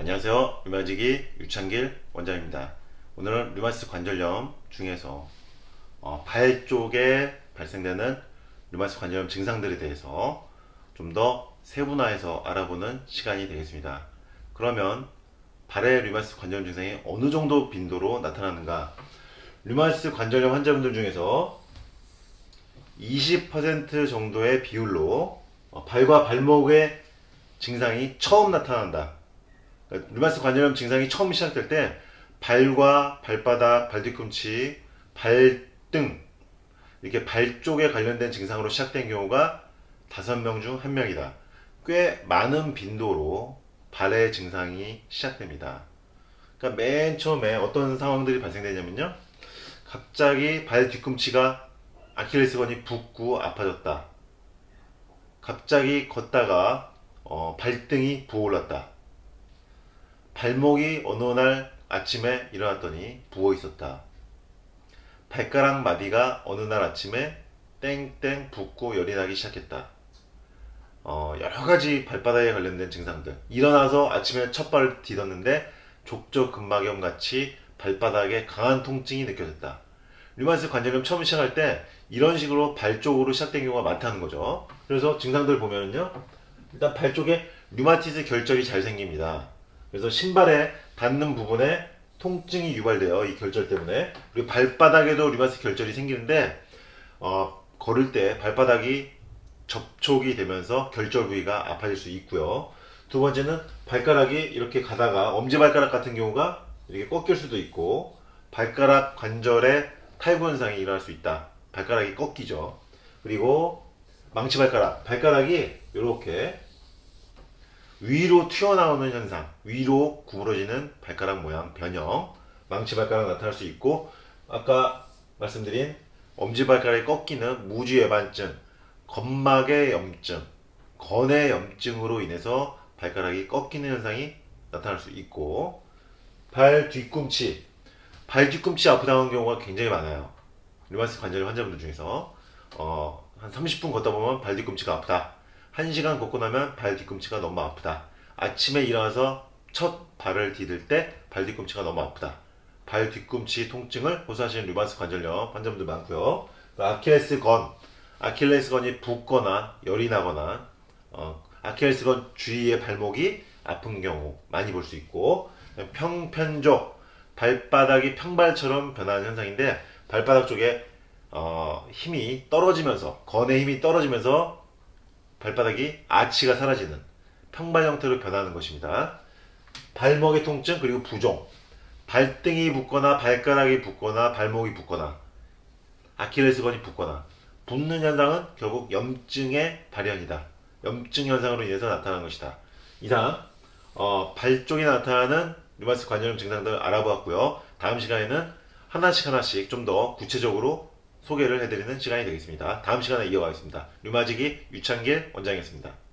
안녕하세요. 류마지기 유창길 원장입니다. 오늘은 류마티스 관절염 중에서 어, 발 쪽에 발생되는 류마티스 관절염 증상들에 대해서 좀 더 세분화해서 알아보는 시간이 되겠습니다. 그러면 발의 류마티스 관절염 증상이 어느 정도 빈도로 나타나는가? 류마티스 관절염 환자분들 중에서 20% 정도의 비율로 어, 발과 발목의 증상이 처음 나타난다. 그러니까 류마티스 관절염 증상이 처음 시작될 때 발과 발바닥, 발뒤꿈치, 발등 이렇게 발 쪽에 관련된 증상으로 시작된 경우가 5명 중 1명이다. 꽤 많은 빈도로 발의 증상이 시작됩니다. 그러니까 맨 처음에 어떤 상황들이 발생되냐면요. 갑자기 발 뒤꿈치가 아킬레스건이 붓고 아파졌다. 갑자기 걷다가 어, 발등이 부어올랐다. 발목이 어느 날 아침에 일어났더니 부어 있었다. 발가락 마디가 어느 날 아침에 땡땡 붓고 열이 나기 시작했다. 어, 여러 가지 발바닥에 관련된 증상들. 일어나서 아침에 첫 발을 디뎠는데 족저근막염 같이 발바닥에 강한 통증이 느껴졌다. 류마티스 관절염 처음 시작할 때 이런 식으로 발 쪽으로 시작된 경우가 많다는 거죠. 그래서 증상들 보면은요. 일단 발 쪽에 류마티스 결절이 잘 생깁니다. 그래서 신발에 닿는 부분에 통증이 유발돼요. 이 결절 때문에. 그리고 발바닥에도 류마티스 결절이 생기는데 어, 걸을 때 발바닥이 접촉이 되면서 결절 부위가 아파질 수 있고요. 두 번째는 발가락이 이렇게 가다가 엄지발가락 같은 경우가 이렇게 꺾일 수도 있고 발가락 관절에 탈구 현상이 일어날 수 있다. 발가락이 꺾이죠. 그리고 망치 발가락, 발가락이 이렇게 위로 튀어나오는 현상, 위로 구부러지는 발가락 모양 변형, 망치 발가락 나타날 수 있고 아까 말씀드린 엄지 발가락이 꺾이는 무지 외반증, 건막의 염증, 건의 염증으로 인해서 발가락이 꺾이는 현상이 나타날 수 있고 발 뒤꿈치, 발 뒤꿈치 아프다는 경우가 굉장히 많아요. 류마티스 관절 환자분들 중에서 어, 한 30분 걷다 보면 발 뒤꿈치가 아프다. 1시간 걷고 나면 발 뒤꿈치가 너무 아프다. 아침에 일어나서 첫 발을 디딜 때 발 뒤꿈치가 너무 아프다. 발 뒤꿈치 통증을 호소하시는 류마티스 관절염 환자분들 많고요. 그 아킬레스건, 아킬레스건이 붓거나 열이 나거나 어, 아킬레스건 주위의 발목이 아픈 경우 많이 볼 수 있고 평편족 발바닥이 평발처럼 변하는 현상인데 발바닥 쪽에 어, 힘이 떨어지면서 건의 힘이 떨어지면서 발바닥이 아치가 사라지는 평발 형태로 변하는 것입니다. 발목의 통증 그리고 부종 발등이 붓거나 발가락이 붓거나 발목이 붓거나 아킬레스건이 붓거나 붓는 현상은 결국 염증의 발현이다. 염증 현상으로 인해서 나타나는 것이다. 이상 어, 발 쪽에 나타나는 류마티스 관절염 증상들 알아보았고요. 다음 시간에는 하나씩 하나씩 좀 더 구체적으로 소개를 해드리는 시간이 되겠습니다. 다음 시간에 이어가겠습니다. 류마지기 유창길 원장이었습니다.